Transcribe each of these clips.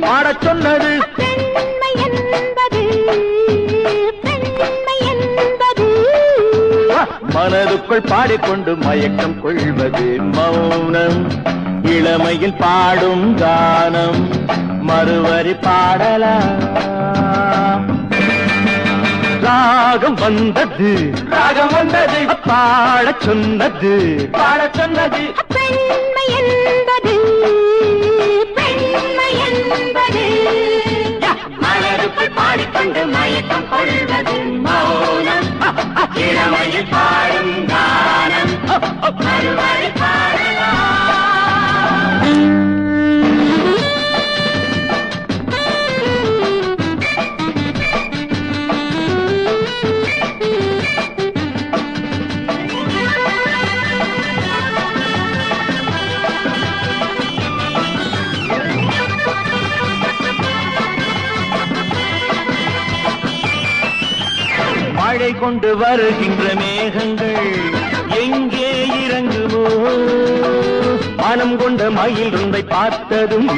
பாடச் சொன்னது. பெண்மை என்பது. பெண்மை என்பது. மனதுக்குள் பாடிக்கொண்டு மயக்கம் கொள்வது மௌனம். இளமையில் பாடும் கானம். மறுவரி பாடலாம். ராகம் வந்தது. ராகம் வந்தது. பாடச் சொன்னது. பாடச் சொன்னது. பெண்மை என்பது. இளமையில் பாடும் கானம். வாழை கொண்டு வருகின்ற மேகங்கள் எங்கே இறங்குமோ மனம் கொண்ட மயில் ஒன்றை பார்த்ததும்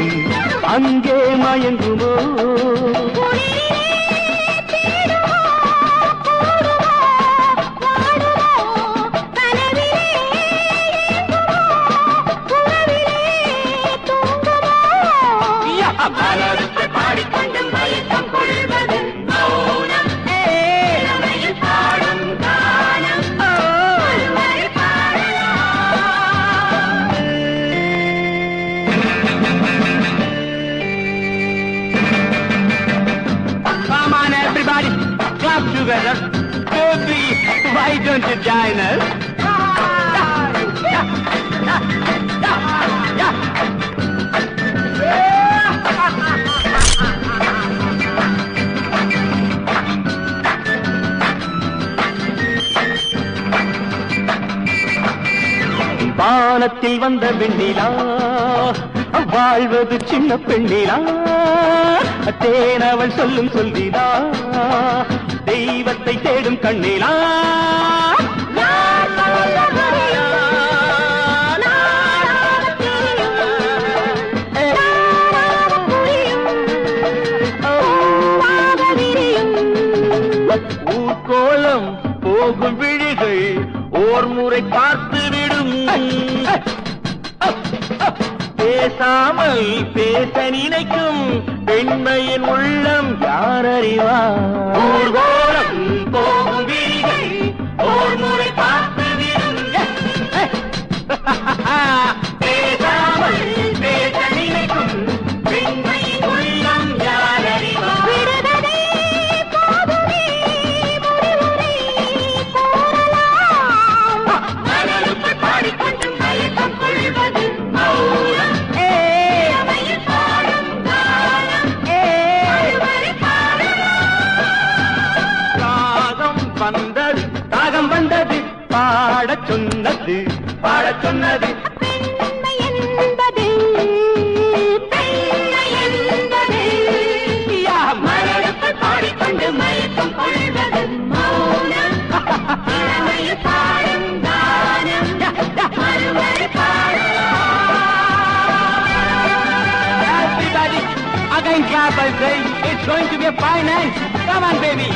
அங்கே மயங்குமோ don't you join us? வானத்தில் வந்த வெண்ணிலா வாழ்வது சின்ன பெண்ணிலா? தேனவள் சொல்லும் சொல்லிலா? தெய்வத்தை தேடும் கண்ணிலா? ஊர்கோலம் போகும் விழிகள் ஓர் முறை பார்த்து விடும் பேசாமல் பேச நினைக்கும் பெண்மையின் உள்ளம் யார் அறிவார்? வந்தது ராகம் வந்தது பாடச் சொன்னது. பாடச் சொன்னது. பாடிக்கொண்டு மயக்கம் கொள்வது மௌனம். பாடும் கானம் மறுவரி Everybody, again clap and say, it's going to be a fine night. Come on, baby.